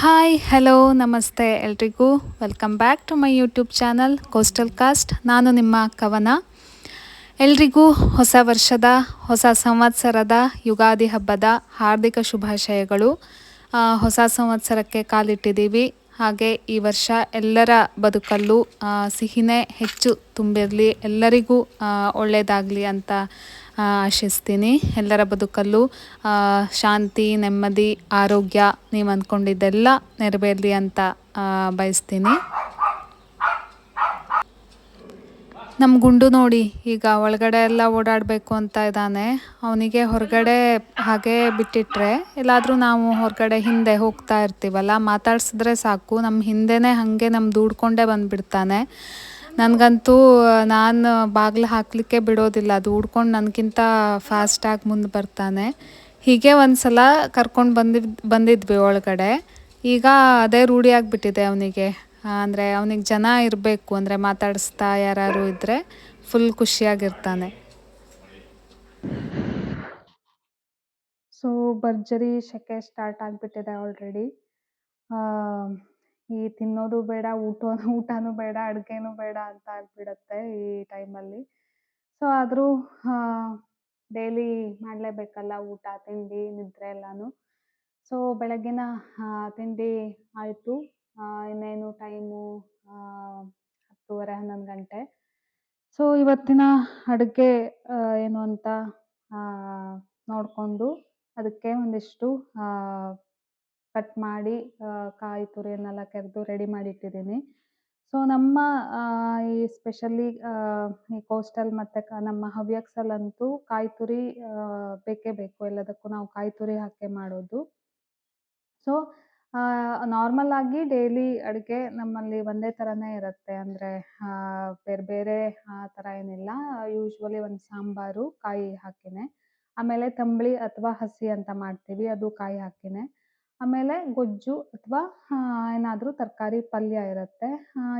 Hi hello ನಮಸ್ತೆ ಎಲ್ರಿಗೂ. Welcome back to my YouTube channel coastal cast ನಾನು ನಿಮ್ಮ ಕವನ. ಎಲ್ರಿಗೂ ಹೊಸ ವರ್ಷದ, ಹೊಸ ಸಂವತ್ಸರದ ಯುಗಾದಿ ಹಬ್ಬದ ಹಾರ್ದಿಕ ಶುಭಾಶಯಗಳು. ಹೊಸ ಸಂವತ್ಸರಕ್ಕೆ ಕಾಲಿಟ್ಟಿದ್ದೀವಿ. ಹಾಗೆ ಈ ವರ್ಷ ಎಲ್ಲರ ಬದುಕಲ್ಲೂ ಸಿಹಿನೇ ಹೆಚ್ಚು ತುಂಬಿರಲಿ, ಎಲ್ಲರಿಗೂ ಒಳ್ಳೆಯದಾಗಲಿ ಅಂತ ಆಶಿಸ್ತೀನಿ. ಎಲ್ಲರ ಬದುಕಲ್ಲೂ ಶಾಂತಿ, ನೆಮ್ಮದಿ, ಆರೋಗ್ಯ ನೀವು ಅಂದ್ಕೊಂಡಿದ್ದೆಲ್ಲ ನೆರವೇರಲಿ ಅಂತ ಬಯಸ್ತೀನಿ. ನಮ್ಮ ಗುಂಡು ನೋಡಿ, ಈಗ ಒಳಗಡೆ ಎಲ್ಲ ಓಡಾಡಬೇಕು ಅಂತ ಇದ್ದಾನೆ ಅವನಿಗೆ ಹೊರಗಡೆ ಹಾಗೆ ಬಿಟ್ಟಿಟ್ರೆ, ಎಲ್ಲಾದರೂ ನಾವು ಹೊರಗಡೆ ಹಿಂದೆ ಹೋಗ್ತಾ ಇರ್ತೀವಲ್ಲ, ಮಾತಾಡ್ಸಿದ್ರೆ ಸಾಕು. ನಮ್ಮ ಹಿಂದೆನೇ ಹಾಗೆ ನಮ್ಮ ದೂಡ್ಕೊಂಡೇ ಬಂದುಬಿಡ್ತಾನೆ. ನನಗಂತೂ ನಾನು ಬಾಗಿಲು ಹಾಕಲಿಕ್ಕೆ ಬಿಡೋದಿಲ್ಲ. ಅದು ಉಡ್ಕೊಂಡು ನನಗಿಂತ ಫಾಸ್ಟಾಗಿ ಮುಂದೆ ಬರ್ತಾನೆ. ಹೀಗೆ ಒಂದು ಸಲ ಕರ್ಕೊಂಡು ಬಂದಿದ್, ಬಂದಿದ್ವಿ ಒಳಗಡೆ. ಈಗ ಅದೇ ರೂಢಿಯಾಗಿಬಿಟ್ಟಿದೆ ಅವನಿಗೆ. ಅಂದರೆ ಅವನಿಗೆ ಜನ ಇರಬೇಕು, ಅಂದರೆ ಮಾತಾಡಿಸ್ತಾ ಯಾರು ಇದ್ದರೆ ಫುಲ್ ಖುಷಿಯಾಗಿರ್ತಾನೆ. ಸೊ ಭರ್ಜರಿ ಶೆಕೆ ಸ್ಟಾರ್ಟ್ ಆಗಿಬಿಟ್ಟಿದೆ ಆಲ್ರೆಡಿ ಈ ತಿನ್ನೋದು ಬೇಡ ಊಟ ಊಟನೂ ಬೇಡ, ಅಡುಗೆನೂ ಬೇಡ ಅಂತ ಆಗಿಬಿಡತ್ತೆ ಈ ಟೈಮಲ್ಲಿ. ಸೊ, ಆದರೂ ಡೈಲಿ ಮಾಡಲೇಬೇಕಲ್ಲ ಊಟ, ತಿಂಡಿ, ನಿದ್ರೆ ಎಲ್ಲನೂ. ಸೊ, ಬೆಳಗ್ಗಿನ ತಿಂಡಿ ಆಯಿತು. ಇನ್ನೇನು ಟೈಮು ಹತ್ತುವರೆ, ಹನ್ನೊಂದು ಗಂಟೆ. ಸೊ, ಇವತ್ತಿನ ಅಡುಗೆ ಏನು ಅಂತ ನೋಡಿಕೊಂಡು ಅದಕ್ಕೆ ಒಂದಿಷ್ಟು ಕಟ್ ಮಾಡಿ ಕಾಯಿ ತುರಿಯನ್ನೆಲ್ಲ ಕೆರೆದು ರೆಡಿ ಮಾಡಿ ಇಟ್ಟಿದ್ದೀನಿ ಸೊ ನಮ್ಮ ಈ ಸ್ಪೆಷಲಿ ಈ ಕೋಸ್ಟಲ್ ಮತ್ತು ನಮ್ಮ ಹವ್ಯಕಸಲ್ಲಂತೂ ಕಾಯಿ ತುರಿ ಬೇಕೇ ಬೇಕು. ಎಲ್ಲದಕ್ಕೂ ನಾವು ಕಾಯಿ ತುರಿ ಹಾಕೇ ಮಾಡೋದು. ಸೊ ನಾರ್ಮಲ್ ಆಗಿ ಡೈಲಿ ಅಡುಗೆ ನಮ್ಮಲ್ಲಿ ಒಂದೇ ಥರನೇ ಇರುತ್ತೆ. ಅಂದರೆ ಬೇರೆ ಬೇರೆ, ಆ ಥರ ಏನಿಲ್ಲ. ಯೂಶ್ವಲಿ ಒಂದು ಸಾಂಬಾರು, ಕಾಯಿ ಹಾಕಿನೇ. ಆಮೇಲೆ ತಂಬಳಿ ಅಥವಾ ಹಸಿ ಅಂತ ಮಾಡ್ತೀವಿ. ಅದು ಕಾಯಿ ಹಾಕಿನೇ. ಆಮೇಲೆ ಗೊಜ್ಜು ಅಥವಾ ಏನಾದರೂ ತರಕಾರಿ ಪಲ್ಯ ಇರುತ್ತೆ.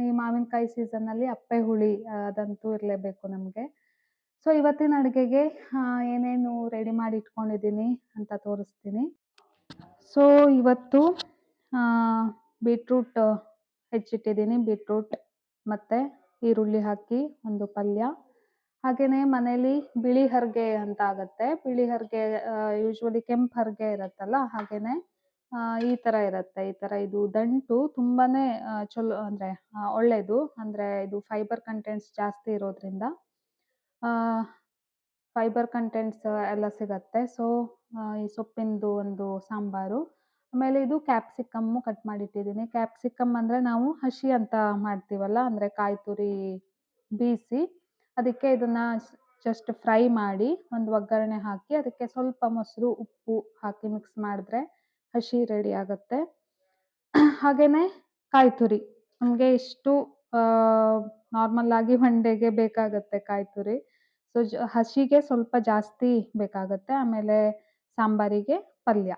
ಈ ಮಾವಿನಕಾಯಿ ಸೀಸನ್ನಲ್ಲಿ ಅಪ್ಪೆ ಹುಳಿ ಅದಂತೂ ಇರಲೇಬೇಕು ನಮಗೆ. ಸೊ, ಇವತ್ತಿನ ಅಡುಗೆಗೆ ಏನೇನು ರೆಡಿ ಮಾಡಿ ಇಟ್ಕೊಂಡಿದ್ದೀನಿ ಅಂತ ತೋರಿಸ್ತೀನಿ. ಸೊ, ಇವತ್ತು ಬೀಟ್ರೂಟ್ ಹೆಚ್ಚಿಟ್ಟಿದ್ದೀನಿ. ಬೀಟ್ರೂಟ್ ಮತ್ತು ಈರುಳ್ಳಿ ಹಾಕಿ ಒಂದು ಪಲ್ಯ. ಹಾಗೆಯೇ ಮನೇಲಿ ಬಿಳಿ ಹರಿಗೆ ಅಂತ ಆಗುತ್ತೆ. ಬಿಳಿ ಹರಿಗೆ ಯೂಶ್ವಲಿ ಕೆಂಪು ಹರಿಗೆ ಇರುತ್ತಲ್ಲ ಹಾಗೆಯೇ ಈ ಥರ ಇರುತ್ತೆ, ಈ ಥರ ಇದು ದಂಟು ತುಂಬಾನೇ ಚಲೋ ಅಂದರೆ ಒಳ್ಳೆಯದು ಅಂದರೆ ಇದು ಫೈಬರ್ ಕಂಟೆಂಟ್ಸ್ ಜಾಸ್ತಿ ಇರೋದ್ರಿಂದ ಫೈಬರ್ ಕಂಟೆಂಟ್ಸ್ ಎಲ್ಲ ಸಿಗತ್ತೆ. ಸೊ ಈ ಸೊಪ್ಪಿಂದು ಒಂದು ಸಾಂಬಾರು. ಆಮೇಲೆ ಇದು ಕ್ಯಾಪ್ಸಿಕಮ್ಮು ಕಟ್ ಮಾಡಿಟ್ಟಿದ್ದೀನಿ. ಕ್ಯಾಪ್ಸಿಕಮ್ ಅಂದರೆ ನಾವು ಹಸಿ ಅಂತ ಮಾಡ್ತೀವಲ್ಲ, ಅಂದರೆ ಕಾಯಿ ತುರಿ ಬೀಸಿ, ಅದಕ್ಕೆ ಇದನ್ನು ಜಸ್ಟ್ ಫ್ರೈ ಮಾಡಿ, ಒಂದು ಒಗ್ಗರಣೆ ಹಾಕಿ, ಅದಕ್ಕೆ ಸ್ವಲ್ಪ ಮೊಸರು, ಉಪ್ಪು ಹಾಕಿ ಮಿಕ್ಸ್ ಮಾಡಿದ್ರೆ ಹಸಿ ರೆಡಿ ಆಗುತ್ತೆ. ಹಾಗೇನೆ ಕಾಯಿ ತುರಿ ನಮಗೆ ಇಷ್ಟು ನಾರ್ಮಲ್ ಆಗಿ ಮಂಡೆಗೆ ಡೇಗೆ ಬೇಕಾಗುತ್ತೆ ಕಾಯಿ ತುರಿ ಸೊ ಹಸಿಗೆ ಸ್ವಲ್ಪ ಜಾಸ್ತಿ ಬೇಕಾಗುತ್ತೆ, ಆಮೇಲೆ ಸಾಂಬಾರಿಗೆ ಪಲ್ಯ.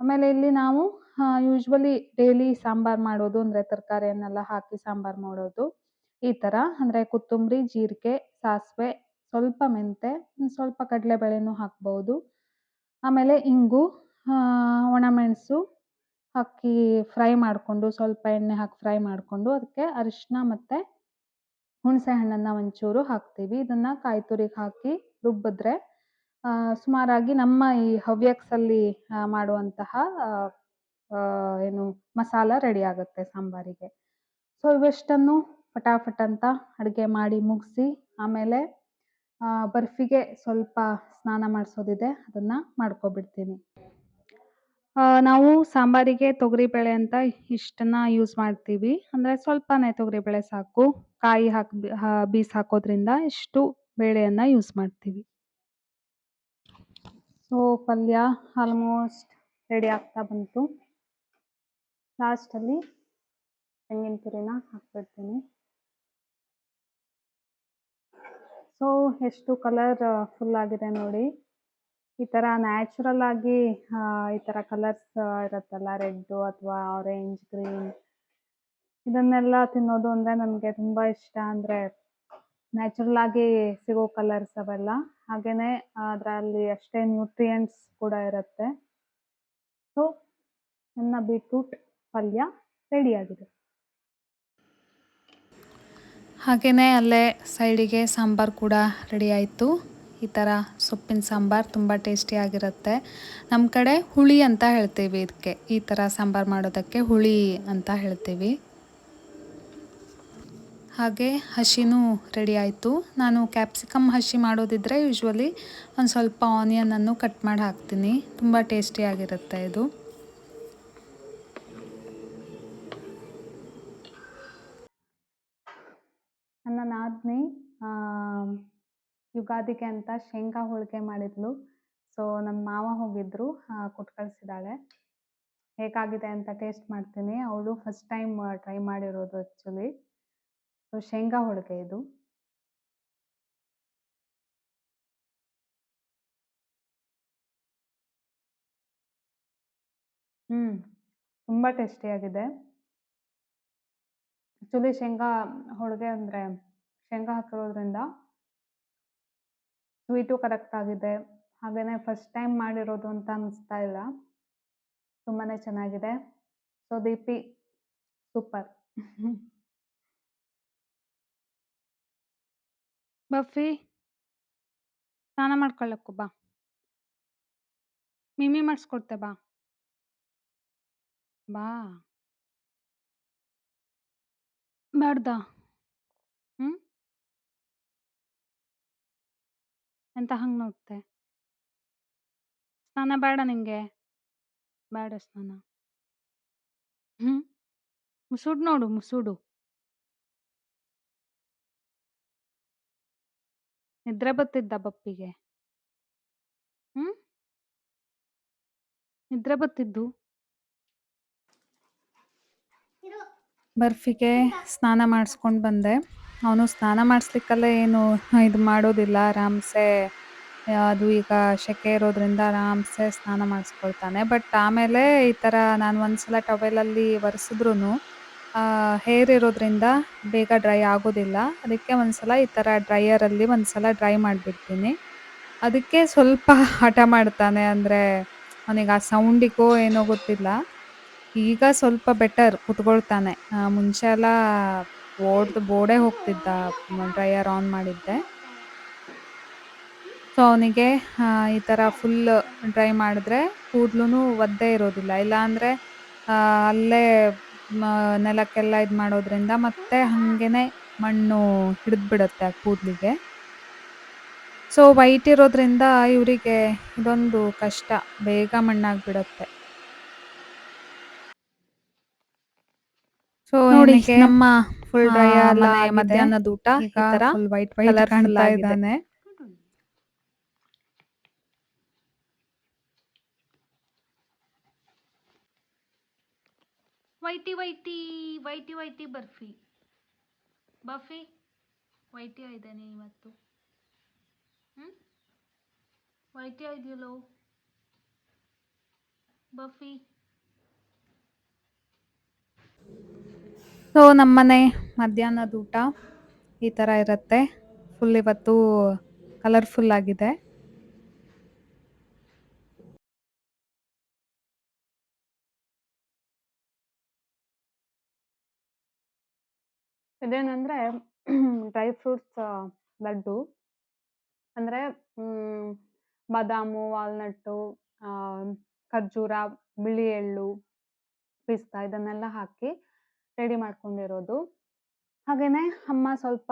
ಆಮೇಲೆ ಇಲ್ಲಿ ನಾವು ಯೂಶ್ವಲಿ ಡೈಲಿ ಸಾಂಬಾರು ಮಾಡೋದು, ಅಂದರೆ ತರಕಾರಿಯನ್ನೆಲ್ಲ ಹಾಕಿ ಸಾಂಬಾರು ಮಾಡೋದು. ಈ ಥರ ಅಂದರೆ ಕೊತ್ತಂಬರಿ, ಜೀರಿಗೆ, ಸಾಸಿವೆ, ಸ್ವಲ್ಪ ಮೆಂತೆ ಸ್ವಲ್ಪ ಸ್ವಲ್ಪ ಕಡಲೆಬೇಳೆನೂ ಹಾಕ್ಬೋದು. ಆಮೇಲೆ ಇಂಗು ಒಣಮೆಣಸು ಹಾಕಿ ಫ್ರೈ ಮಾಡಿಕೊಂಡು ಸ್ವಲ್ಪ ಎಣ್ಣೆ ಹಾಕಿ ಫ್ರೈ ಮಾಡಿಕೊಂಡು ಅದಕ್ಕೆ ಅರಿಶಿನ ಮತ್ತು ಹುಣಸೆ ಹಣ್ಣನ್ನು ಒಂಚೂರು ಹಾಕ್ತೀವಿ. ಇದನ್ನು ಕಾಯಿ ತುರಿಗೆ ಹಾಕಿ ರುಬ್ಬಿದ್ರೆ ಸುಮಾರಾಗಿ ನಮ್ಮ ಈ ಹವ್ಯಕಸಲ್ಲಿ ಮಾಡುವಂತಹ ಏನು ಮಸಾಲ ರೆಡಿ ಆಗುತ್ತೆ ಸಾಂಬಾರಿಗೆ. ಸೊ, ಇವೆಷ್ಟನ್ನು ಫಟಾಫಟ್ ಅಂತ ಅಡುಗೆ ಮಾಡಿ ಮುಗಿಸಿ ಆಮೇಲೆ ಬರ್ಫಿಗೆ ಸ್ವಲ್ಪ ಸ್ನಾನ ಮಾಡಿಸೋದಿದೆ. ಅದನ್ನು ಮಾಡ್ಕೊಬಿಡ್ತೀನಿ. ಆ, ನಾವು ಸಾಂಬಾರಿಗೆ ತೊಗರಿಬೇಳೆ ಅಂತ ಇಷ್ಟನ್ನ ಯೂಸ್ ಮಾಡ್ತೀವಿ. ಅಂದರೆ ಸ್ವಲ್ಪನೇ ತೊಗರಿಬೇಳೆ ಸಾಕು. ಕಾಯಿ ಹಾಕಿ ಬೀಸ್ ಹಾಕೋದ್ರಿಂದ ಇಷ್ಟು ಬೇಳೆಯನ್ನು ಯೂಸ್ ಮಾಡ್ತೀವಿ. ಸೊ ಪಲ್ಯ ಆಲ್ಮೋಸ್ಟ್ ರೆಡಿ ಆಗ್ತಾ ಬಂತು. ಲಾಸ್ಟಲ್ಲಿ ತೆಂಗಿನ ತುರಿನ ಹಾಕ್ಬಿಡ್ತೀನಿ. ಸೊ ಎಷ್ಟು ಕಲರ್ ಫುಲ್ ಆಗಿದೆ ನೋಡಿ. ಈ ಥರ ನ್ಯಾಚುರಲ್ ಆಗಿ ಈ ಥರ ಕಲರ್ಸ್ ಇರುತ್ತಲ್ಲ ರೆಡ್ಡು ಅಥವಾ ಆರೆಂಜ್ ಗ್ರೀನ್ ಇದನ್ನೆಲ್ಲ ತಿನ್ನೋದು ಅಂದರೆ ನನಗೆ ತುಂಬ ಇಷ್ಟ. ಅಂದರೆ ನ್ಯಾಚುರಲ್ ಆಗಿ ಸಿಗೋ ಕಲರ್ಸ್ ಅವೆಲ್ಲ. ಹಾಗೆಯೇ ಅದರಲ್ಲಿ ಅಷ್ಟೇ ನ್ಯೂಟ್ರಿಯೆಂಟ್ಸ್ ಕೂಡ ಇರುತ್ತೆ. ಸೊ ನನ್ನ ಬೀಟ್ರೂಟ್ ಪಲ್ಯ ರೆಡಿಯಾಗಿದೆ ಹಾಗೆಯೇ ಅಲ್ಲೇ ಸೈಡಿಗೆ ಸಾಂಬಾರು ಕೂಡ ರೆಡಿ ಆಯಿತು. ಈ ಥರ ಸೊಪ್ಪಿನ ಸಾಂಬಾರು ತುಂಬ ಟೇಸ್ಟಿಯಾಗಿರುತ್ತೆ ನಮ್ಮ ಕಡೆ ಹುಳಿ ಅಂತ ಹೇಳ್ತೀವಿ ಇದಕ್ಕೆ. ಈ ಥರ ಸಾಂಬಾರು ಮಾಡೋದಕ್ಕೆ ಹುಳಿ ಅಂತ ಹೇಳ್ತೀವಿ. ಹಾಗೆ ಹಸಿನೂ ರೆಡಿ ಆಯಿತು. ನಾನು ಕ್ಯಾಪ್ಸಿಕಮ್ ಹಸಿ ಮಾಡೋದಿದ್ರೆ ಯೂಶ್ವಲಿ ಒಂದು ಸ್ವಲ್ಪ ಆನಿಯನನ್ನು ಕಟ್ ಮಾಡಿ ಹಾಕ್ತೀನಿ. ತುಂಬ ಟೇಸ್ಟಿಯಾಗಿರುತ್ತೆ ಇದು ನನ್ನ ನಾದಿನಿ ಯುಗಾದಿಗೆ ಅಂತ ಶೇಂಗಾ ಹೋಳಿಗೆ ಮಾಡಿದ್ಲು. ಸೊ ನಮ್ಮ ಮಾವ ಹೋಗಿದ್ರು ಕೊಟ್ಟು ಕಳಿಸಿದ್ದಾಳೆ. ಹೇಗಾಗಿದೆ ಅಂತ ಟೇಸ್ಟ್ ಮಾಡ್ತೀನಿ. ಅವಳು ಫಸ್ಟ್ ಟೈಮ್ ಟ್ರೈ ಮಾಡಿರೋದು ಆ್ಯಕ್ಚುಲಿ ಸೊ ಶೇಂಗಾ ಹೋಳಿಗೆ ಇದು. ಹ್ಞೂ ತುಂಬ ಟೇಸ್ಟಿಯಾಗಿದೆ ಆ್ಯಕ್ಚುಲಿ ಶೇಂಗಾ ಹೋಳಿಗೆ ಅಂದರೆ, ಶೇಂಗಾ ಹಾಕಿರೋದ್ರಿಂದ ಸ್ವೀಟು ಕರೆಕ್ಟ್ ಆಗಿದೆ. ಹಾಗೆಯೇ ಫಸ್ಟ್ ಟೈಮ್ ಮಾಡಿರೋದು ಅಂತ ಅನಿಸ್ತಾ ಇಲ್ಲ. ತುಂಬಾ ಚೆನ್ನಾಗಿದೆ. ಸೊ ದೀಪಿ ಸೂಪರ್ ಬಫಿ, ಸ್ನಾನ ಮಾಡ್ಕೊಳ್ಳಕ್ಕು ಬಾ. ಮಿಮಿ ಮಾಡಿಸ್ಕೊಡ್ತೆ ಬಾ. ಬಾ. ಬೇಡ್ದ ಎಂತ ಹಂಗೆ ನೋಡ್ತೆ. ಸ್ನಾನ ಬೇಡ ನಿಂಗೆ. ಬೇಡ ಸ್ನಾನ. ಹ್ಮ್. ಮುಸುಡು ನೋಡು, ಮುಸುಡು. ನಿದ್ರೆ ಬತ್ತಿದ್ದ ಬಪ್ಪಿಗೆ. ಹ್ಮ್. ನಿದ್ರೆ ಬತ್ತಿದ್ದು? ಬರ್ಫಿಗೆ ಸ್ನಾನ ಮಾಡಿಸ್ಕೊಂಡು ಬಂದೆ. ಅವನು ಸ್ನಾನ ಮಾಡಿಸ್ಲಿಕ್ಕೆಲ್ಲ ಏನು ಇದು ಮಾಡೋದಿಲ್ಲ ಆರಾಮ್ಸೆ ಅದು ಈಗ ಸೆಕೆ ಇರೋದ್ರಿಂದ ಆರಾಮ್ಸೆ ಸ್ನಾನ ಮಾಡಿಸ್ಕೊಳ್ತಾನೆ. ಬಟ್ ಆಮೇಲೆ ಈ ಥರ ನಾನು ಒಂದ್ಸಲ ಟವೆಲಲ್ಲಿ ಒರೆಸಿದ್ರು ಹೇರ್ ಇರೋದ್ರಿಂದ ಬೇಗ ಡ್ರೈ ಆಗೋದಿಲ್ಲ. ಅದಕ್ಕೆ ಒಂದ್ಸಲ ಈ ಥರ ಡ್ರೈಯರಲ್ಲಿ ಒಂದ್ಸಲ ಡ್ರೈ ಮಾಡಿಬಿಡ್ತೀನಿ. ಅದಕ್ಕೆ ಸ್ವಲ್ಪ ಹಠ ಮಾಡ್ತಾನೆ ಅಂದರೆ ಅವನಿಗೆ ಆ ಸೌಂಡಿಗೋ ಏನೋ ಗೊತ್ತಿಲ್ಲ. ಈಗ ಸ್ವಲ್ಪ ಬೆಟರ್ ಕುತ್ಕೊಳ್ತಾನೆ ಮುಂಚೆ ಎಲ್ಲ ಓಡ್ದು ಬೋರ್ಡೇ ಹೋಗ್ತಿದ್ದ ಡ್ರೈಯರ್ ಆನ್ ಮಾಡಿದ್ದೆ. ಸೊ ಅವನಿಗೆ ಈ ಥರ ಫುಲ್ ಡ್ರೈ ಮಾಡಿದ್ರೆ ಕೂದಲು ಒದ್ದೆ ಇರೋದಿಲ್ಲ. ಇಲ್ಲಾಂದರೆ ಅಲ್ಲೇ ನೆಲಕ್ಕೆಲ್ಲ ಇದು ಮಾಡೋದ್ರಿಂದ ಮತ್ತೆ ಹಾಗೇನೆ ಮಣ್ಣು ಹಿಡಿದ್ಬಿಡುತ್ತೆ ಆ ಕೂದಲಿಗೆ. ಸೊ ವೈಟ್ ಇರೋದ್ರಿಂದ ಇವರಿಗೆ ಇದೊಂದು ಕಷ್ಟ ಬೇಗ ಮಣ್ಣಾಗ್ಬಿಡುತ್ತೆ. ಸೊ ನೋಡಿ ನಮ್ಮ ಫುಲ್ ಡ್ರೈ ಅಲ್ಲ ಮಧ್ಯಾಹ್ನದ ಊಟ ಈ ತರ ಫುಲ್ ವೈಟ್ ವೈಟ್ ಕಾಣ್ತಾ ಇದ್ದಾನೆ. ವೈಟಿ ವೈಟಿ ವೈಟಿ ವೈಟಿ ಬರ್ಫಿ. ಬಫಿ ವೈಟಿ ಇದ್ದಾನೆ ಇವತ್ತು. ಹ್ಞೂ ವೈಟಿ ಇದೆಯಲ್ಲೋ? ಬಫಿ ಸೊ ನಮ್ಮನೆ ಮಧ್ಯಾಹ್ನದ ಊಟ ಈ ಥರ ಇರುತ್ತೆ. ಫುಲ್ ಇವತ್ತು ಕಲರ್ಫುಲ್ ಆಗಿದೆ. ಇದೇನಂದ್ರೆ ಡ್ರೈ ಫ್ರೂಟ್ಸ್ ಲಡ್ಡು. ಅಂದ್ರೆ ಬಾದಾಮು, ವಾಲ್ನಟ್ಟು ಖರ್ಜೂರ, ಬಿಳಿ ಎಳ್ಳು, ಪಿಸ್ತಾ ಇದನ್ನೆಲ್ಲ ಹಾಕಿ ರೆಡಿ ಮಾಡ್ಕೊಂಡಿರೋದು. ಹಾಗೇನೆ ಅಮ್ಮ ಸ್ವಲ್ಪ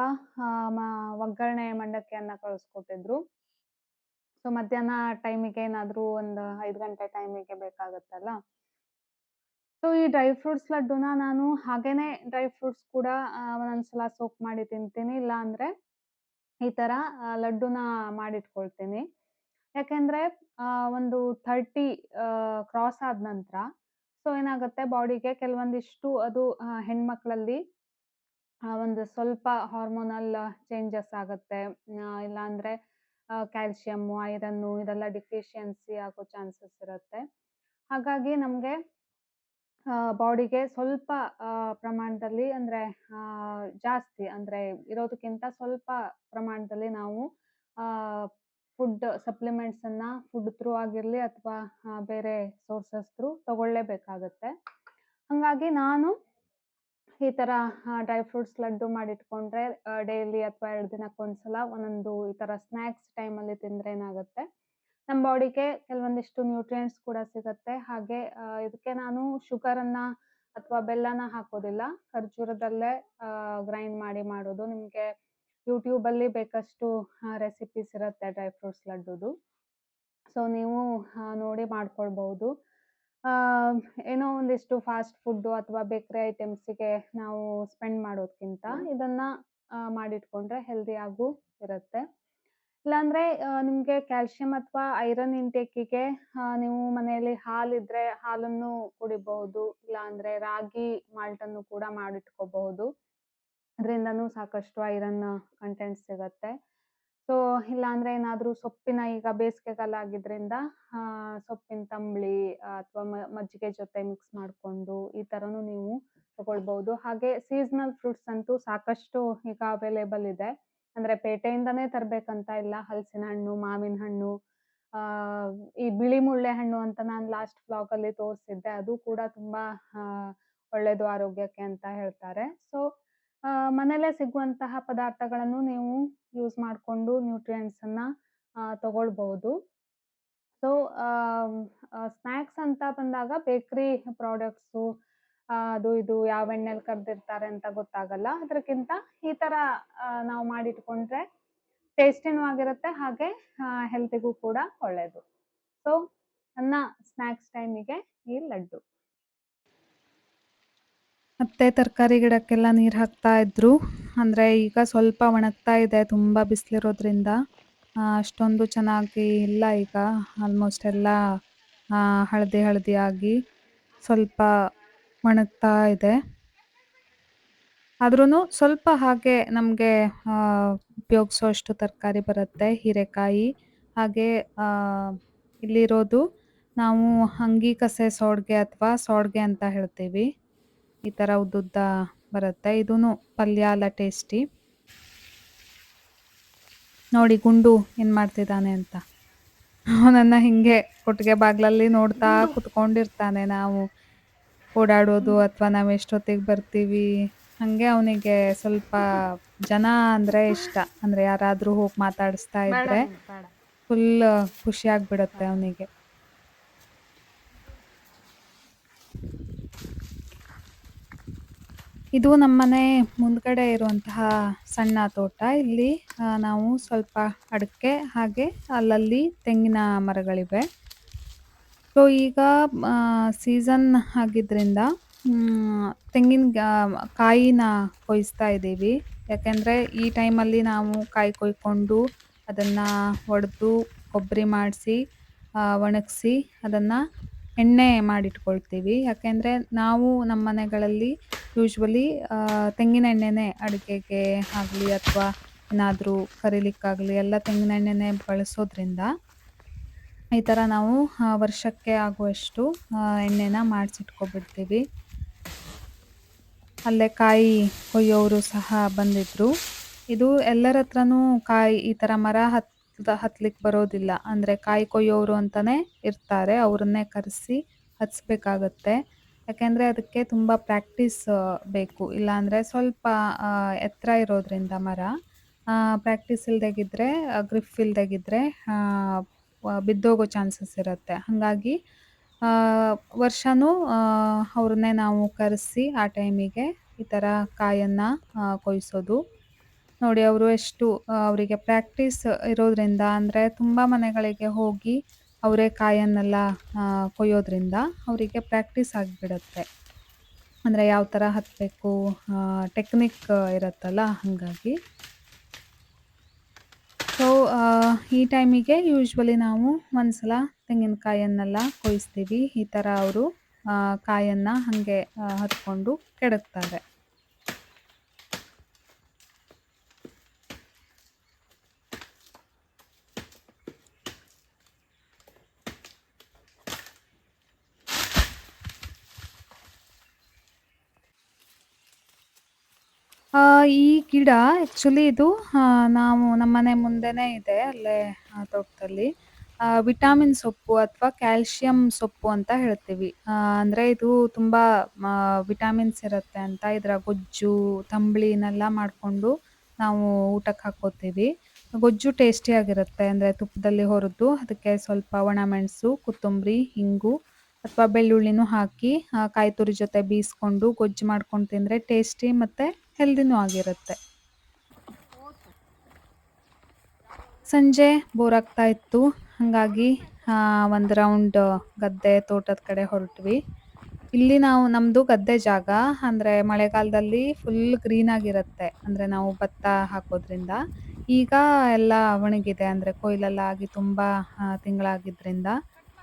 ಒಗ್ಗರಣೆ ಮಂಡಕ್ಕಿಯನ್ನ ಕಳಿಸ್ಕೊಟ್ಟಿದ್ರು. ಸೊ ಮಧ್ಯಾಹ್ನ ಟೈಮಿಗೆ ಏನಾದರೂ ಒಂದು ಐದು ಗಂಟೆ ಟೈಮಿಗೆ ಬೇಕಾಗತ್ತಲ್ಲ? ಸೊ ಈ ಡ್ರೈ ಫ್ರೂಟ್ಸ್ ಲಡ್ಡುನ ನಾನು ಹಾಗೇನೆ ಡ್ರೈ ಫ್ರೂಟ್ಸ್ ಕೂಡ ಒಂದೊಂದ್ಸಲ ಸೋಪ್ ಮಾಡಿ ತಿಂತೀನಿ. ಇಲ್ಲ ಅಂದ್ರೆ ಈ ತರ ಲಡ್ಡುನ ಮಾಡಿಟ್ಕೊಳ್ತೀನಿ. ಯಾಕೆಂದ್ರೆ ಒಂದು ಥರ್ಟಿ ಕ್ರಾಸ್ ಆದ ನಂತರ ಸೊ, ಏನಾಗುತ್ತೆ ಬಾಡಿಗೆ ಕೆಲವೊಂದಿಷ್ಟು ಅದು ಹೆಣ್ಮಕ್ಳಲ್ಲಿ ಒಂದು ಸ್ವಲ್ಪ ಹಾರ್ಮೋನಲ್ ಚೇಂಜಸ್ ಆಗುತ್ತೆ. ಇಲ್ಲ ಅಂದ್ರೆ ಕ್ಯಾಲ್ಸಿಯಮ್ ಐರನ್ನು ಇದೆಲ್ಲ ಡಿಫಿಷಿಯನ್ಸಿ ಆಗೋ ಚಾನ್ಸಸ್ ಇರುತ್ತೆ. ಹಾಗಾಗಿ ನಮಗೆ ಬಾಡಿಗೆ ಸ್ವಲ್ಪ ಪ್ರಮಾಣದಲ್ಲಿ ಅಂದ್ರೆ ಜಾಸ್ತಿ ಅಂದ್ರೆ ಇರೋದಕ್ಕಿಂತ ಸ್ವಲ್ಪ ಪ್ರಮಾಣದಲ್ಲಿ ನಾವು ಫುಡ್ ಸಪ್ಲಿಮೆಂಟ್ಸ್ ಅನ್ನ ಫುಡ್ ಥ್ರೂ ಆಗಿರ್ಲಿ ಅಥವಾ ಬೇರೆ ಸೋರ್ಸಸ್ ಥ್ರೂ ತಗೊಳ್ಳೇಬೇಕಾಗತ್ತೆ. ಹಾಗಾಗಿ ನಾನು ಈ ಥರ ಡ್ರೈ ಫ್ರೂಟ್ಸ್ ಲಡ್ಡು ಮಾಡಿಟ್ಕೊಂಡ್ರೆ ಡೈಲಿ ಅಥವಾ ಎರಡು ದಿನಕ್ಕೊಂದ್ಸಲ ಒಂದೊಂದು ಈ ಥರ ಸ್ನ್ಯಾಕ್ಸ್ ಟೈಮಲ್ಲಿ ತಿಂದರೆ ಏನಾಗುತ್ತೆ ನಮ್ಮ ಬಾಡಿಗೆ ಕೆಲವೊಂದಿಷ್ಟು ನ್ಯೂಟ್ರಿಯೆಂಟ್ಸ್ ಕೂಡ ಸಿಗುತ್ತೆ. ಹಾಗೆ ಇದಕ್ಕೆ ನಾನು ಶುಗರನ್ನು ಅಥವಾ ಬೆಲ್ಲನ ಹಾಕೋದಿಲ್ಲ. ಖರ್ಜೂರದಲ್ಲೇ ಗ್ರೈಂಡ್ ಮಾಡಿ ಮಾಡೋದು. ನಿಮಗೆ ಯೂಟ್ಯೂಬಲ್ಲಿ ಬೇಕಷ್ಟು ರೆಸಿಪೀಸ್ ಇರುತ್ತೆ ಡ್ರೈ ಫ್ರೂಟ್ಸ್ ಲಡ್ಡುದು. ಸೊ ನೀವು ನೋಡಿ ಮಾಡ್ಕೊಳ್ಬಹುದು. ಆ, ಏನೋ ಒಂದಿಷ್ಟು ಫಾಸ್ಟ್ ಫುಡ್ ಅಥವಾ ಬೇಕರಿ ಐಟಮ್ಸಿಗೆ ನಾವು ಸ್ಪೆಂಡ್ ಮಾಡೋದಕ್ಕಿಂತ ಇದನ್ನ ಮಾಡಿಟ್ಕೊಂಡ್ರೆ ಹೆಲ್ದಿ ಆಗು ಇರುತ್ತೆ. ಇಲ್ಲಾಂದ್ರೆ ನಿಮಗೆ ಕ್ಯಾಲ್ಸಿಯಂ ಅಥವಾ ಐರನ್ ಇಂಟೇಕಿಗೆ ನೀವು ಮನೆಯಲ್ಲಿ ಹಾಲಿದ್ರೆ ಹಾಲನ್ನು ಕುಡಿಬಹುದು ಇಲ್ಲಾಂದ್ರೆ ರಾಗಿ ಮಾಲ್ಟನ್ನು ಕೂಡ ಮಾಡಿಟ್ಕೋಬಹುದು. ಅದರಿಂದನೂ ಸಾಕಷ್ಟು ಐರನ್ ಕಂಟೆಂಟ್ ಸಿಗುತ್ತೆ. ಸೊ ಇಲ್ಲಾಂದ್ರೆ ಏನಾದರೂ ಸೊಪ್ಪಿನ ಈಗ ಬೇಸಿಗೆಗಾಲ ಆಗಿದ್ರಿಂದ ಸೊಪ್ಪಿನ ತಂಬಳಿ ಅಥವಾ ಮಜ್ಜಿಗೆ ಜೊತೆ ಮಿಕ್ಸ್ ಮಾಡಿಕೊಂಡು ಈ ಥರನೂ ನೀವು ತಗೊಳ್ಬಹುದು ಹಾಗೆ ಸೀಸನಲ್ ಫ್ರೂಟ್ಸ್ ಅಂತೂ ಸಾಕಷ್ಟು ಈಗ ಅವೈಲೇಬಲ್ ಇದೆ. ಅಂದ್ರೆ ಪೇಟೆಯಿಂದನೇ ತರಬೇಕಂತ ಇಲ್ಲ. ಹಲಸಿನ ಹಣ್ಣು, ಮಾವಿನ ಹಣ್ಣು ಈ ಬಿಳಿ ಮುಳ್ಳೆ ಹಣ್ಣು ಅಂತ ನಾನು ಲಾಸ್ಟ್ ವ್ಲಾಗಲ್ಲಿ ತೋರಿಸಿದ್ದೆ. ಅದು ಕೂಡ ತುಂಬಾ ಒಳ್ಳೆಯದು ಒಳ್ಳೇದು ಆರೋಗ್ಯಕ್ಕೆ ಅಂತ ಹೇಳ್ತಾರೆ. ಸೊ ಮನೇಲೆ ಸಿಗುವಂತಹ ಪದಾರ್ಥಗಳನ್ನು ನೀವು ಯೂಸ್ ಮಾಡಿಕೊಂಡು ನ್ಯೂಟ್ರಿಯೆಂಟ್ಸನ್ನು ತಗೊಳ್ಬಹುದು. ಸೊ ಸ್ನ್ಯಾಕ್ಸ್ ಅಂತ ಬಂದಾಗ ಬೇಕ್ರಿ ಪ್ರಾಡಕ್ಟ್ಸು ಅದು ಇದು ಯಾವ ಎಣ್ಣೆಲಿ ಕರೆದಿರ್ತಾರೆ ಅಂತ ಗೊತ್ತಾಗಲ್ಲ. ಅದಕ್ಕಿಂತ ಈ ಥರ ನಾವು ಮಾಡಿಟ್ಕೊಂಡ್ರೆ ಟೇಸ್ಟಿನೂ ಆಗಿರುತ್ತೆ, ಹಾಗೆ ಹೆಲ್ತಿಗೂ ಕೂಡ ಒಳ್ಳೆಯದು ಸೊ ನನ್ನ ಸ್ನ್ಯಾಕ್ಸ್ ಟೈಮಿಗೆ ಈ ಲಡ್ಡು. ಮತ್ತೆ ತರಕಾರಿ ಗಿಡಕ್ಕೆಲ್ಲ ನೀರು ಹಾಕ್ತಾ ಇದ್ರು. ಅಂದರೆ ಈಗ ಸ್ವಲ್ಪ ಒಣಗ್ತಾ ಇದೆ, ತುಂಬ ಬಿಸಿಲಿರೋದ್ರಿಂದ. ಅಷ್ಟೊಂದು ಚೆನ್ನಾಗಿ ಇಲ್ಲ ಈಗ. ಆಲ್ಮೋಸ್ಟ್ ಎಲ್ಲ ಹಳದಿ ಹಳದಿ ಹಳದಿಯಾಗಿ ಸ್ವಲ್ಪ ಒಣಗ್ತಾ ಇದೆ. ಆದ್ರೂ ಸ್ವಲ್ಪ ಹಾಗೆ ನಮಗೆ ಉಪಯೋಗಿಸೋಷ್ಟು ತರಕಾರಿ ಬರುತ್ತೆ, ಹೀರೆಕಾಯಿ. ಹಾಗೆ ಇಲ್ಲಿರೋದು ನಾವು ಅಂಗಿ ಕಸೆ ಸೋಡ್ಗೆ ಅಥವಾ ಸೋಡ್ಗೆ ಅಂತ ಹೇಳ್ತೀವಿ. ಈ ಥರ ಉದ್ದುದ್ದ ಬರುತ್ತೆ. ಇದೂ ಪಲ್ಯ ಎಲ್ಲ ಟೇಸ್ಟಿ ನೋಡಿ ಗುಂಡು ಏನು ಮಾಡ್ತಿದ್ದಾನೆ ಅಂತ. ಅವನನ್ನು ಹಿಂಗೆ ಕೊಟ್ಟಿಗೆ ಬಾಗ್ಲಲ್ಲಿ ನೋಡ್ತಾ ಕುತ್ಕೊಂಡಿರ್ತಾನೆ ನಾವು. ಓಡಾಡೋದು ಅಥವಾ ನಾವು ಎಷ್ಟೊತ್ತಿಗೆ ಬರ್ತೀವಿ. ಹಾಗೆ ಅವನಿಗೆ ಸ್ವಲ್ಪ ಜನ ಅಂದರೆ ಇಷ್ಟ. ಅಂದರೆ ಯಾರಾದರೂ ಹೋಗಿ ಮಾತಾಡಿಸ್ತಾ ಇದ್ರೆ ಫುಲ್ ಖುಷಿ ಆಗ್ಬಿಡುತ್ತೆ ಅವನಿಗೆ. ಇದು ನಮ್ಮನೆ ಮುಂದ್ಗಡೆ ಇರುವಂತಹ ಸಣ್ಣ ತೋಟ. ಇಲ್ಲಿ ನಾವು ಸ್ವಲ್ಪ ಅಡಿಕೆ ಹಾಗೆ ಅಲ್ಲಲ್ಲಿ ತೆಂಗಿನ ಮರಗಳಿವೆ. ಸೊ ಈಗ ಸೀಸನ್ ಆಗಿದ್ದರಿಂದ ತೆಂಗಿನ ಕಾಯಿನ ಕೊಯ್ಸ್ತಾ ಇದ್ದೀವಿ. ಯಾಕೆಂದರೆ ಈ ಟೈಮಲ್ಲಿ ನಾವು ಕಾಯಿ ಕೊಯ್ಕೊಂಡು ಅದನ್ನು ಒಡೆದು ಕೊಬ್ಬರಿ ಮಾಡಿಸಿ ಒಣಗಿಸಿ ಅದನ್ನು ಎಣ್ಣೆ ಮಾಡಿಟ್ಕೊಳ್ತೀವಿ. ಯಾಕೆಂದರೆ ನಾವು ನಮ್ಮ ಮನೆಗಳಲ್ಲಿ ಯೂಶ್ವಲಿ ತೆಂಗಿನ ಎಣ್ಣೆನೇ ಅಡುಗೆಗೆ ಆಗಲಿ ಅಥವಾ ಏನಾದರೂ ಕರಿಲಿಕ್ಕಾಗಲಿ ಎಲ್ಲ ತೆಂಗಿನ ಎಣ್ಣೆನೇ ಬಳಸೋದ್ರಿಂದ ಈ ಥರ ನಾವು ವರ್ಷಕ್ಕೆ ಆಗುವಷ್ಟು ಎಣ್ಣೆನ ಮಾಡಿಸಿಟ್ಕೊಬಿಡ್ತೀವಿ. ಅಲ್ಲೇ ಕಾಯಿ ಕೊಯ್ಯೋರು ಸಹ ಬಂದಿದ್ದರು ಇದು ಎಲ್ಲರ ಹತ್ರನೂ ಕಾಯಿ ಈ ಥರ ಮರ ಹತ್ ಹತ್ಲಿಕ್ಕೆ ಬರೋದಿಲ್ಲ. ಅಂದರೆ ಕಾಯಿ ಕೊಯ್ಯೋರು ಅಂತಲೇ ಇರ್ತಾರೆ. ಅವ್ರನ್ನೇ ಕರೆಸಿ ಹತ್ಸ್ಬೇಕಾಗತ್ತೆ. ಯಾಕೆಂದರೆ ಅದಕ್ಕೆ ತುಂಬ ಪ್ರಾಕ್ಟೀಸ್ ಬೇಕು. ಇಲ್ಲಾಂದರೆ ಸ್ವಲ್ಪ ಆ, ಎತ್ತರ ಇರೋದ್ರಿಂದ ಮರ ಪ್ರಾಕ್ಟೀಸ್ ಇಲ್ದಾಗಿದ್ದರೆ ಗ್ರಿಫ್ ಇಲ್ದಾಗಿದ್ದರೆ ಬಿದ್ದೋಗೋ ಚಾನ್ಸಸ್ ಇರುತ್ತೆ. ಹಾಗಾಗಿ ವರ್ಷವೂ ಅವ್ರನ್ನೇ ನಾವು ಕರೆಸಿ ಆ ಟೈಮಿಗೆ ಈ ಥರ ಕಾಯನ್ನು ಕೊಯ್ಸೋದು. ನೋಡಿ ಅವರು ಎಷ್ಟು ಅವರಿಗೆ ಪ್ರಾಕ್ಟೀಸ್ ಇರೋದ್ರಿಂದ ಅಂದರೆ ತುಂಬ ಮನೆಗಳಿಗೆ ಹೋಗಿ ಅವರೇ ಕಾಯನ್ನೆಲ್ಲ ಕೊಯ್ಯೋದ್ರಿಂದ ಅವರಿಗೆ ಪ್ರಾಕ್ಟೀಸ್ ಆಗಿಬಿಡುತ್ತೆ. ಅಂದರೆ ಯಾವ ಥರ ಹತ್ತಬೇಕು ಟೆಕ್ನಿಕ್ ಇರುತ್ತಲ್ಲ ಹಾಗಾಗಿ. ಸೊ ಈ ಟೈಮಿಗೆ ಯೂಶ್ವಲಿ ನಾವು ಒಂದ್ಸಲ ತೆಂಗಿನಕಾಯನ್ನೆಲ್ಲ ಕೊಯ್ಸ್ತೀವಿ. ಈ ಥರ ಅವರು ಕಾಯನ್ನು ಹಾಗೆ ಹತ್ಕೊಂಡು ಕೆಡಕ್ತಾರೆ ಆ, ಈ ಗಿಡ ಆಕ್ಚುಲಿ ಇದು ನಾವು ನಮ್ಮನೆ ಮುಂದೆನೇ ಇದೆ ಅಲ್ಲೇ ಆ, ತೋಟದಲ್ಲಿ. ಆ, ವಿಟಾಮಿನ್ ಸೊಪ್ಪು ಅಥವಾ ಕ್ಯಾಲ್ಸಿಯಂ ಸೊಪ್ಪು ಅಂತ ಹೇಳ್ತೀವಿ. ಆ, ಅಂದ್ರೆ ಇದು ತುಂಬಾ ಆ, ವಿಟಾಮಿನ್ಸ್ ಇರುತ್ತೆ ಅಂತ ಇದರ ಗೊಜ್ಜು ತಂಬಳಿನೆಲ್ಲ ಮಾಡಿಕೊಂಡು ನಾವು ಊಟಕ್ಕೆ ಹಾಕೋತೀವಿ ಗೊಜ್ಜು ಟೇಸ್ಟಿಯಾಗಿರುತ್ತೆ ಅಂದರೆ ತುಪ್ಪದಲ್ಲಿ ಹುರಿದು ಅದಕ್ಕೆ ಸ್ವಲ್ಪ ಒಣಮೆಣಸು ಕೊತ್ತಂಬರಿ ಹಿಂಗು ಅಥವಾ ಬೆಳ್ಳುಳ್ಳಿನೂ ಹಾಕಿ ಕಾಯಿತುರಿ ಕಾಯಿ ತುರಿ ಜೊತೆ ಬೀಸ್ಕೊಂಡು, ಗೊಜ್ಜು ಮಾಡ್ಕೊಂಡು ತಿಂದರೆ ಟೇಸ್ಟಿ ಮತ್ತು ಹೆಲ್ದಿನೂ ಆಗಿರುತ್ತೆ. ಸಂಜೆ ಬೋರ್ ಆಗ್ತಾ ಇತ್ತು. ಹಾಗಾಗಿ ಒಂದು ರೌಂಡ್ ಗದ್ದೆ ತೋಟದ ಕಡೆ ಹೊರಟ್ವಿ. ಇಲ್ಲಿ ನಾವು ನಮ್ಮದು ಗದ್ದೆ ಜಾಗ, ಅಂದರೆ ಮಳೆಗಾಲದಲ್ಲಿ ಫುಲ್ ಗ್ರೀನ್ ಆಗಿರುತ್ತೆ. ಅಂದರೆ ನಾವು ಭತ್ತ ಹಾಕೋದ್ರಿಂದ. ಈಗ ಎಲ್ಲ ಒಣಗಿದೆ, ಅಂದರೆ ಕೊಯ್ಲೆಲ್ಲ ಆಗಿ ತುಂಬ ತಿಂಗಳಾಗಿದ್ದರಿಂದ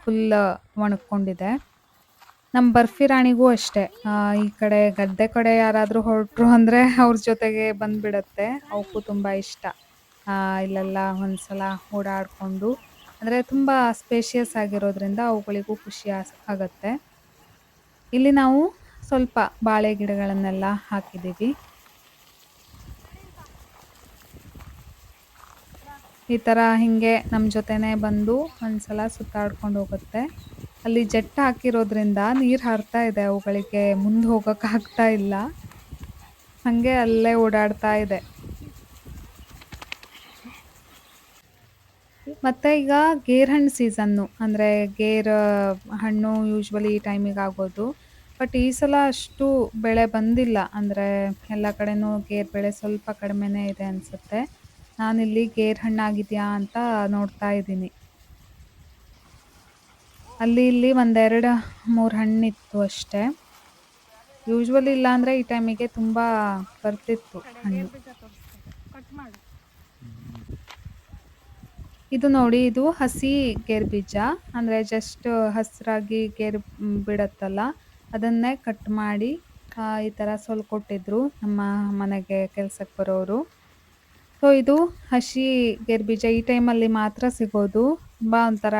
ಫುಲ್ ಒಣಗ್ಕೊಂಡಿದೆ. ನಮ್ಮ ಬರ್ಫಿ ರಾಣಿಗೂ ಅಷ್ಟೇ. ಈ ಕಡೆ ಗದ್ದೆ ಕಡೆ ಯಾರಾದರೂ ಹೊರಟ್ರು ಅಂದರೆ ಅವ್ರ ಜೊತೆಗೆ ಬಂದುಬಿಡತ್ತೆ. ಅವಕ್ಕೂ ತುಂಬ ಇಷ್ಟ. ಇಲ್ಲೆಲ್ಲ ಒಂದ್ಸಲ ಓಡಾಡಿಕೊಂಡು. ಅಂದರೆ ತುಂಬ ಸ್ಪೇಷಿಯಸ್ ಆಗಿರೋದ್ರಿಂದ ಅವುಗಳಿಗೂ ಖುಷಿ ಆಗತ್ತೆ. ಇಲ್ಲಿ ನಾವು ಸ್ವಲ್ಪ ಬಾಳೆ ಗಿಡಗಳನ್ನೆಲ್ಲ ಹಾಕಿದ್ದೀವಿ. ಈ ಥರ ಹೀಗೆ ನಮ್ಮ ಜೊತೆನೇ ಬಂದು ಒಂದ್ಸಲ ಸುತ್ತಾಡ್ಕೊಂಡು ಹೋಗುತ್ತೆ. ಅಲ್ಲಿ ಜಟ್ಟ ಹಾಕಿರೋದ್ರಿಂದ ನೀರು ಹರ್ತಾ ಇದೆ, ಅವುಗಳಿಗೆ ಮುಂದೆ ಹೋಗೋಕ್ಕಾಗ್ತಾ ಇಲ್ಲ. ಹಾಗೆ ಅಲ್ಲೇ ಓಡಾಡ್ತಾ ಇದೆ. ಮತ್ತೆ ಈಗ ಗೇರ್ ಹಣ್ಣು ಸೀಸನ್ನು, ಅಂದರೆ ಗೇರ್, ಹಣ್ಣು ಯೂಶ್ವಲಿ ಈ ಟೈಮಿಗೆ ಆಗೋದು. ಬಟ್ ಈ ಸಲ ಅಷ್ಟು ಬೆಳೆ ಬಂದಿಲ್ಲ, ಅಂದರೆ ಎಲ್ಲ ಕಡೆನೂ ಗೇರ್ ಬೆಳೆ ಸ್ವಲ್ಪ ಕಡಿಮೆನೇ ಇದೆ ಅನಿಸುತ್ತೆ. ನಾನಿಲ್ಲಿ ಗೇರ್ ಹಣ್ಣು ಆಗಿದೆಯಾ ಅಂತ ನೋಡ್ತಾ ಇದ್ದೀನಿ. ಅಲ್ಲಿ ಇಲ್ಲಿ ಒಂದೆರಡು ಮೂರು ಹಣ್ಣಿತ್ತು ಅಷ್ಟೇ. ಯೂಶ್ವಲಿ ಇಲ್ಲ ಅಂದರೆ ಈ ಟೈಮಿಗೆ ತುಂಬ ಬರ್ತಿತ್ತು ಹಣ್ಣು. ಇದು ನೋಡಿ, ಇದು ಹಸಿ ಗೇರ್ ಬೀಜ. ಅಂದರೆ ಜಸ್ಟ್ ಹಸಿರಾಗಿ ಗೇರ್ ಬಿಡತ್ತಲ್ಲ. ಅದನ್ನೇ ಕಟ್ ಮಾಡಿ ಈ ಈ ಥರ ಕೊಟ್ಟಿದ್ರು ನಮ್ಮ ಮನೆಗೆ ಕೆಲ್ಸಕ್ಕೆ ಬರೋರು. ಸೊ ಇದು ಹಸಿ ಗೇರ್ಬೀಜ ಈ ಟೈಮಲ್ಲಿ ಮಾತ್ರ ಸಿಗೋದು. ತುಂಬ ಒಂಥರ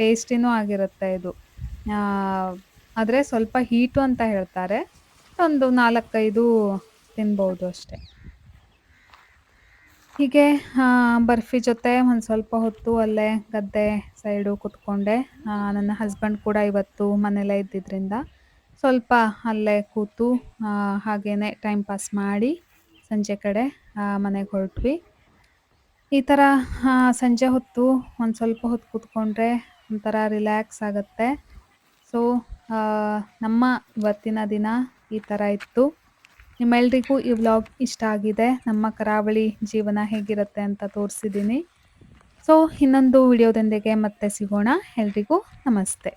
ಟೇಸ್ಟಿನೂ ಆಗಿರುತ್ತೆ ಇದು. ಆದರೆ ಸ್ವಲ್ಪ ಹೀಟು ಅಂತ ಹೇಳ್ತಾರೆ. ಒಂದು ನಾಲ್ಕೈದು ತಿನ್ಬೋದು ಅಷ್ಟೆ. ಹೀಗೆ ಬರ್ಫಿ ಜೊತೆ ಒಂದು ಸ್ವಲ್ಪ ಹೊತ್ತು ಅಲ್ಲೇ ಗದ್ದೆ ಸೈಡು ಕೂತ್ಕೊಂಡೆ. ನನ್ನ ಹಸ್ಬೆಂಡ್ ಕೂಡ ಇವತ್ತು ಮನೆಯಲ್ಲೇ ಇದ್ದಿದ್ದರಿಂದ ಸ್ವಲ್ಪ ಅಲ್ಲೇ ಕೂತು ಹಾಗೇ ಟೈಮ್ ಪಾಸ್ ಮಾಡಿ ಸಂಜೆ ಕಡೆ ಮನೆಗೆ ಹೊರಟ್ವಿ. ಈ ಥರ ಸಂಜೆ ಹೊತ್ತು ಒಂದು ಸ್ವಲ್ಪ ಹೊತ್ತು ಕೂತ್ಕೊಂಡ್ರೆ ಒಂಥರ ರಿಲ್ಯಾಕ್ಸ್ ಆಗುತ್ತೆ. ಸೊ ನಮ್ಮ ಇವತ್ತಿನ ದಿನ ಈ ಥರ ಇತ್ತು. ನಿಮ್ಮೆಲ್ರಿಗೂ ಈ ವ್ಲಾಗ್ ಇಷ್ಟ ಆಗಿದೆ. ನಮ್ಮ ಕರಾವಳಿ ಜೀವನ ಹೇಗಿರುತ್ತೆ ಅಂತ ತೋರಿಸಿದ್ದೀನಿ. ಸೊ ಇನ್ನೊಂದು ವಿಡಿಯೋದೊಂದಿಗೆ ಮತ್ತೆ ಸಿಗೋಣ. ಎಲ್ರಿಗೂ ನಮಸ್ತೆ.